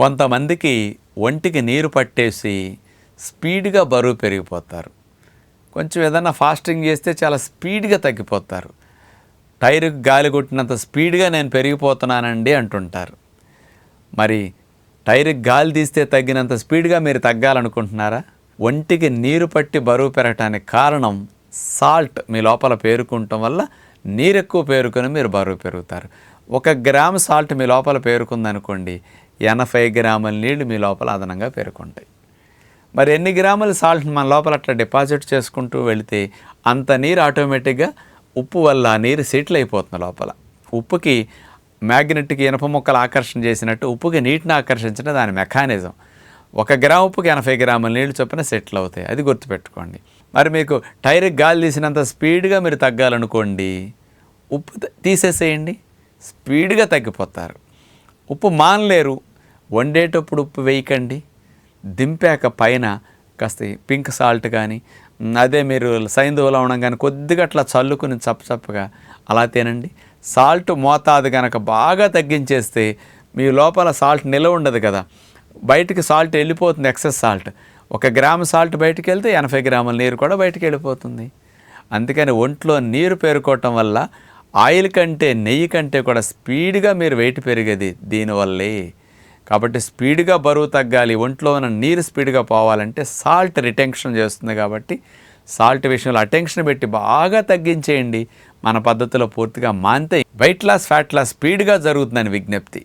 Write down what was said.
కొంతమందికి ఒంటికి నీరు పట్టేసి స్పీడ్గా బరువు పెరిగిపోతారు. కొంచెం ఏదైనా ఫాస్టింగ్ చేస్తే చాలా స్పీడ్గా తగ్గిపోతారు. టైర్కి గాలి కొట్టినంత స్పీడ్గా నేను పెరిగిపోతున్నానండి అంటుంటారు. మరి టైర్కి గాలి తీస్తే తగ్గినంత స్పీడ్గా మీరు తగ్గాలనుకుంటున్నారా? ఒంటికి నీరు పట్టి బరువు పెరగటానికి కారణం సాల్ట్ మీ లోపల పేరుకుంటం వల్ల నీరు ఎక్కువ పేరుకొని మీరు బరువు పెరుగుతారు. ఒక గ్రామ్ సాల్ట్ మీ లోపల పేరుకుందనుకోండి ఎనభై గ్రాముల నీళ్ళు మీ లోపల అదనంగా పేరుకుంటాయి. మరి ఎన్ని గ్రాముల సాల్ట్ మన లోపల అట్లా డిపాజిట్ చేసుకుంటూ వెళితే అంత నీరు ఆటోమేటిక్గా ఉప్పు వల్ల ఆ నీరు సెటిల్ అయిపోతుంది లోపల. ఉప్పుకి మ్యాగ్నెట్కి ఇనప మొక్కలు ఆకర్షణ చేసినట్టు ఉప్పుకి నీటిని ఆకర్షించడం దాని మెకానిజం ఒక గ్రామ్ ఉప్పుకి ఎనభై గ్రాముల నీళ్ళు చొప్పున సెటిల్ అవుతాయి. అది గుర్తుపెట్టుకోండి. మరి మీకు టైర్కి గాలి తీసినంత స్పీడ్గా మీరు తగ్గాలనుకోండి ఉప్పు తీసేసేయండి. స్పీడ్గా తగ్గిపోతారు. ఉప్పు మానలేరు. వండేటప్పుడు ఉప్పు వేయకండి. దింపాక పైన కాస్త పింక్ సాల్ట్ కానీ అదే మీరు సైంధవ లవణం కానీ కొద్దిగా అట్లా చల్లుకుని చప్పచప్పగా అలా తినండి. సాల్ట్ మోతాదు కనుక బాగా తగ్గించేస్తే మీ లోపల సాల్ట్ నిలవ ఉండదు కదా. బయటికి సాల్ట్ వెళ్ళిపోతుంది ఎక్సెస్ సాల్ట్. ఒక గ్రాము సాల్ట్ బయటికి వెళ్తే ఎనభై గ్రాముల నీరు కూడా బయటికి వెళ్ళిపోతుంది. అందుకని ఒంట్లో నీరు పేరుకోవటం వల్ల ఆయిల్ కంటే నెయ్యి కంటే కూడా స్పీడ్గా మీరు వెయిట్ పెరిగేది దీనివల్లే. కాబట్టి స్పీడ్గా బరువు తగ్గాలి ఒంట్లో ఉన్న నీరు స్పీడ్గా పోవాలంటే సాల్ట్ రిటెన్షన్ చేస్తుంది కాబట్టి సాల్ట్ విషయంలో అటెన్షన్ పెట్టి బాగా తగ్గించేయండి. మన పద్ధతిలో పూర్తిగా మాంతే వెయిట్ లాస్ ఫ్యాట్ లాస్ స్పీడ్గా జరుగుతుందని విజ్ఞప్తి.